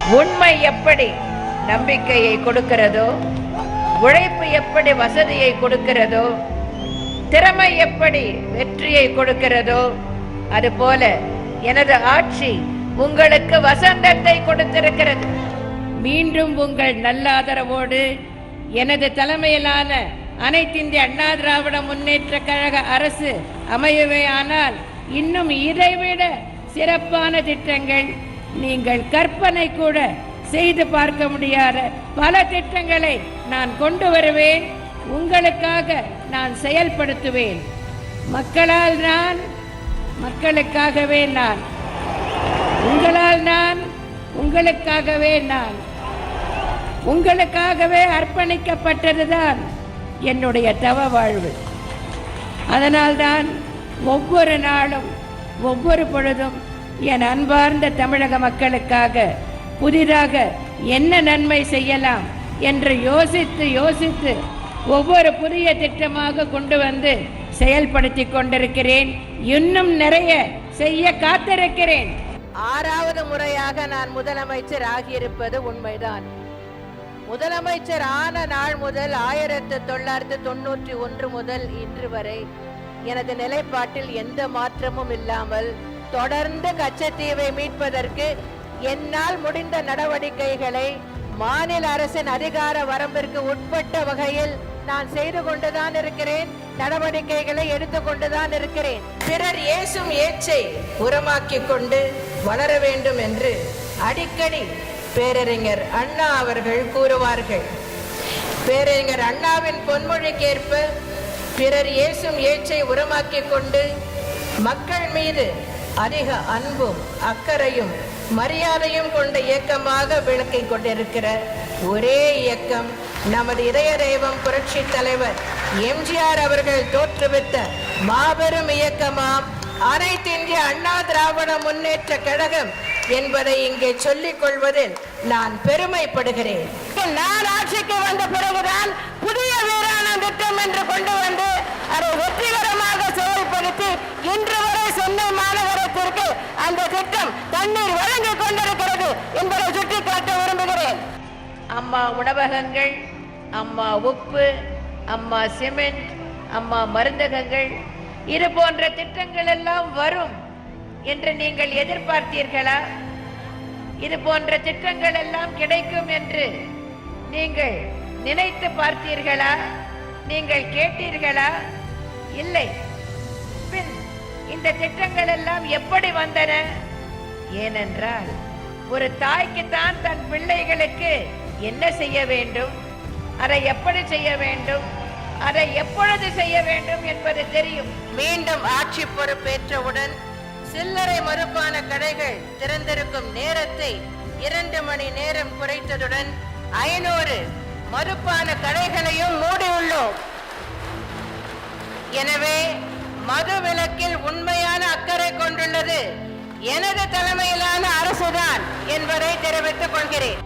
உண்மை எப்படி நம்பிக்கையை கொடுக்கிறதோ உழைப்பு எப்படி வசதியை கொடுக்கிறதோ திறமை எப்படி வெற்றியை கொடுக்கிறதோ அதுபோல எனது ஆட்சி உங்களுக்கு வசந்தத்தை கொடுத்திருக்கிறது. மீண்டும் உங்கள் நல்லாதரவோடு எனது தலைமையிலான அனைத்திந்திய அண்ணா திராவிட முன்னேற்ற கழக அரசு அமையவே ஆனால் இன்னும் இதைவிட சிறப்பான திட்டங்கள் நீங்கள் கற்பனை கூட செய்து பார்க்க முடியாத பல திட்டங்களை நான் கொண்டு வருவேன். உங்களுக்காக நான் செயல்படுத்துவேன். மக்களால் நான் மக்களுக்காகவே நான். உங்களால் நான் உங்களுக்காகவே நான். உங்களுக்காகவே அர்ப்பணிக்கப்பட்டதுதான் என்னுடைய தவ வாழ்வு. அதனால்தான் ஒவ்வொரு நாளும் ஒவ்வொரு பொழுதும் என் அன்பார்ந்த தமிழக மக்களுக்காக புதிதாக என்ன நன்மை செய்யலாம் என்று யோசித்து யோசித்து ஒவ்வொரு புதிய திட்டமாக கொண்டு வந்து செயல்படுத்தி கொண்டிருக்கிறேன். இன்னும் நிறைய செய்ய காத்திருக்கிறேன். ஆறாவது முறையாக நான் முதலமைச்சர் ஆகியிருப்பது உண்மைதான். முதலமைச்சர் ஆன நாள் முதல் ஆயிரத்து தொள்ளாயிரத்து தொண்ணூற்றி ஒன்று முதல் இன்று வரை எனது நிலைப்பாட்டில் எந்த மாற்றமும் இல்லாமல் தொடர்ந்து கச்சத்தீவை மீட்பதற்கு என்னால் முடிந்த நடவடிக்கைகளை மாநில அரசின் அதிகார வரம்பிற்கு உட்பட்ட வகையில் நான் செய்து கொண்டுதான் இருக்கிறேன் நடவடிக்கைகளை எடுத்துக்கொண்டுதான் இருக்கிறேன். பிறர் ஏசும் ஏச்சை உரமாக்கிக் கொண்டு வளர வேண்டும் என்று அடிக்கடி பேரறிஞர் அண்ணா அவர்கள் கூறுவார்கள். பேரறிஞர் அண்ணாவின் பொன்மொழிக்கேற்ப பிறர் ஏசும் ஏச்சை உரமாக்கிக் கொண்டு மக்கள் மீது அதிக அன்பும் அக்கறையும் மரியாதையும் கொண்ட இயக்கமாக விளக்கிக் கொண்டிருக்கிற ஒரே இயக்கம் நமது இதய தெய்வம் புரட்சி தலைவர் எம்ஜிஆர் அவர்கள் தோற்றுவித்த மாபெரும் இயக்கமாம் அனைத்து இந்திய அண்ணா திராவிட முன்னேற்ற கழகம் என்பதை இங்கே சொல்லிக் கொள்வதில் நான் பெருமைப்படுகிறேன். நான் ஆட்சிக்கு வந்த பிறகுதான் புதிய வீராண திட்டம் என்று கொண்டு வந்து அதை வெற்றிகரமாக செயல்படுத்தி இன்று வரை சென்னை மாநகரத்திற்கு அந்த திட்டம் தண்ணீர் வழங்கி கொண்டிருக்கிறது என்பதை சுட்டிக்காட்ட விரும்புகிறேன். அம்மா உணவகங்கள் அம்மா உப்பு அம்மா சிமெண்ட் அம்மா மருந்தகங்கள் இது போன்ற திட்டங்கள் எல்லாம் வரும் என்று நீங்கள் எதிர்பார்த்தீர்களா? இது போன்ற திட்டங்கள் எல்லாம் கிடைக்கும் என்று நீங்கள் நினைத்து பார்த்தீர்களா? நீங்கள் கேட்டீர்களா? இல்லை. இந்த திட்டங்கள் எல்லாம் எப்படி வந்தன? ஏனென்றால் ஒரு தாய்க்குத்தான் தன் பிள்ளைகளுக்கு என்ன செய்ய வேண்டும்? அதை எப்படி செய்ய வேண்டும்? அதை எப்பொழுது செய்ய வேண்டும் என்பது தெரியும். மீண்டும் ஆட்சி பொறுப்பேற்றவுடன் சில்லறை மறுப்பான கடைகள் திறந்திருக்கும் நேரத்தை இரண்டு மணி நேரம் குறைத்ததுடன் ஐநூறு மறுப்பான கடைகளையும் மூடியுள்ளோம். எனவே மது விலக்கில் உண்மையான அக்கறை கொண்டுள்ளது. எனது தலைமையிலான அரசுதான் என்பதை தெரிவித்துக் கொள்கிறேன்.